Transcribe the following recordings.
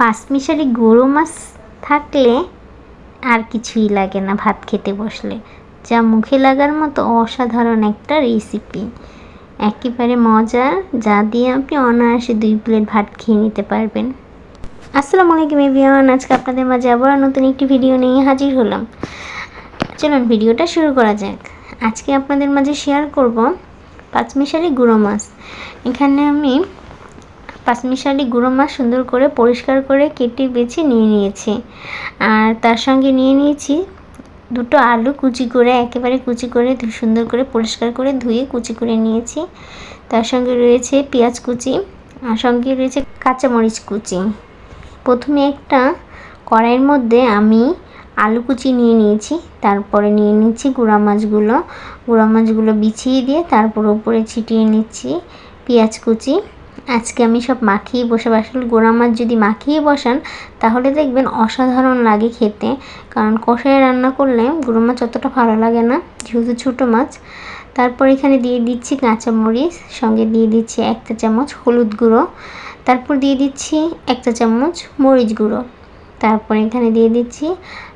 পাঁচমিশালি গুঁড়ো মাছ থাকলে আর কিছুই লাগে না ভাত খেতে বসলে। যা মুখে লাগার মতো অসাধারণ একটা রেসিপি একেবারে মজার, যা দিয়ে আপনি অনায়াসে দুই প্লেট ভাত খেয়ে নিতে পারবেন। আসসালামু আলাইকুম এভিয়ান আজকে আপনাদের মাঝে আবার নতুন একটি ভিডিও নিয়ে হাজির হলাম। চলুন ভিডিওটা শুরু করা যাক। আজকে আপনাদের মাঝে শেয়ার করব পাঁচমিশালি গুঁড়ো মাছ। এখানে আমি পাঁচমিশালি গুঁড়ো মাছ সুন্দর করে পরিষ্কার করে কেটে বেছে নিয়ে নিয়েছি। আর তার সঙ্গে নিয়ে নিয়েছি দুটো আলু কুচি করে, একেবারে কুচি করে সুন্দর করে পরিষ্কার করে ধুয়ে কুচি করে নিয়েছি। তার সঙ্গে রয়েছে পেঁয়াজ কুচি, আর সঙ্গে রয়েছে কাঁচামরিচ কুচি। প্রথমে একটা কড়াইয়ের মধ্যে আমি আলু কুচি নিয়ে নিয়েছি, তারপরে নিয়ে নিচ্ছি গুঁড়া মাছগুলো। গুঁড়া মাছগুলো বিছিয়ে দিয়ে তারপর উপরে ছিটিয়ে নিচ্ছি পেঁয়াজ কুচি। আজকে আমি সব মাখিয়ে বসে আসলে গোড়া মাছ যদি মাখিয়ে বসান, তাহলে দেখবেন অসাধারণ লাগে খেতে। কারণ কষায় রান্না করলে গুঁড়ো মাছ অতটা ভালো লাগে না, যেহেতু ছোটো মাছ। তারপর এখানে দিয়ে দিচ্ছি কাঁচামরিচ সঙ্গে দিয়ে দিচ্ছি একটা চামচ হলুদ গুঁড়ো। তারপর দিয়ে দিচ্ছি একটা চামচ মরিচ গুঁড়ো। তারপর এখানে দিয়ে দিচ্ছি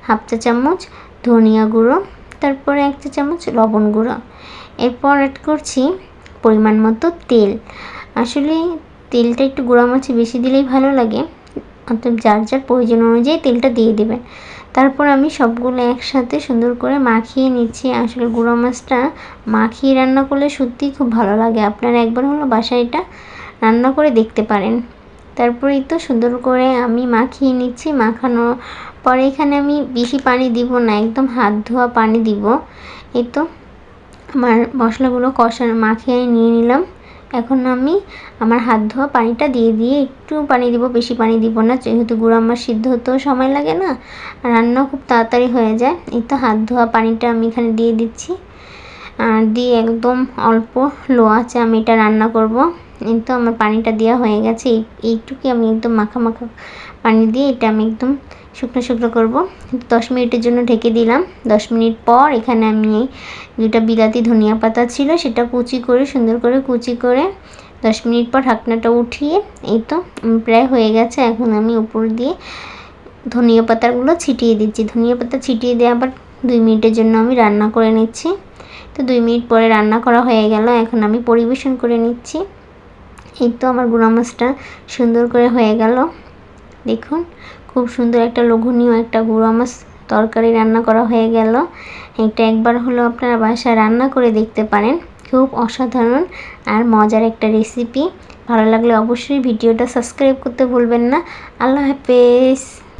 হাফ চা চামচ ধনিয়া গুঁড়ো। তারপরে একটা চামচ লবণ গুঁড়ো। এরপর অ্যাড করছি পরিমাণ মতো তেল। আসলে তেলটা একটু গুঁড়া মাছে বেশি দিলেই ভালো লাগে। অর্থাৎ যার যার প্রয়োজন অনুযায়ী তেলটা দিয়ে দেবেন তারপর আমি সবগুলো একসাথে সুন্দর করে মাখিয়ে নিচ্ছি। আসলে গুঁড়ো মাছটা মাখিয়ে রান্না করলে সত্যিই খুব ভালো লাগে। আপনারা একবার হলো বাসায় এটা রান্না করে দেখতে পারেন। তারপরেই তো সুন্দর করে আমি মাখিয়ে নিচ্ছি। মাখানোর পরে এখানে আমি বেশি পানি দিব না, একদম হাত ধোয়া পানি দিব। এই তো আমার মশলাগুলো কষানো মাখিয়ে নিয়ে নিলাম। এখন আমি আমার হাত ধোয়া পানিটা দিয়ে দিয়ে একটু পানি দিব, বেশি পানি দিব না। যেহেতু গুঁড়ো আমার সিদ্ধ হতেও সময় লাগে না রান্না খুব তাড়াতাড়ি হয়ে যায়। এই তো হাত ধোয়া পানিটা আমি এখানে দিয়ে দিচ্ছি। আর দিয়ে একদম অল্প লো আছে আমি এটা রান্না করব। এই তো আমার পানিটা দেওয়া হয়ে গেছে। এইটুকুই আমি একদম মাখা মাখা পানি দিয়ে এটা আমি একদম শুকনো শুকনো করব। দশ মিনিটের জন্য ঢেকে দিলাম। দশ মিনিট পর এখানে আমি দুটা বিলাতি ধনিয়া পাতা ছিল, সেটা কুচি করে, সুন্দর করে কুচি করে দশ মিনিট পর ঢাকনাটা উঠিয়ে, এই তো প্রায় হয়ে গেছে। এখন আমি উপর দিয়ে ধনিয়া পাতাগুলো ছিটিয়ে দিচ্ছি। ধনিয়া পাতা ছিটিয়ে দিয়ে আবার দুই মিনিটের জন্য আমি রান্না করে নিচ্ছি। তো দুই মিনিট পরে রান্না করা হয়ে গেল। এখন আমি পরিবেশন করে নিচ্ছি। এই তো, আমার গুঁড়া মাছটা সুন্দর করে হয়ে গেল। দেখুন, খুব সুন্দর একটা লোভনীয় একটা গুঁড়ো মাছ তরকারি রান্না করা হয়ে গেল। এটা একবার হলো আপনারা বাসায় রান্না করে দেখতে পারেন। খুব অসাধারণ আর মজার একটা রেসিপি ভালো লাগলে অবশ্যই ভিডিওটা সাবস্ক্রাইব করতে ভুলবেন না। আল্লাহ হাফেজ।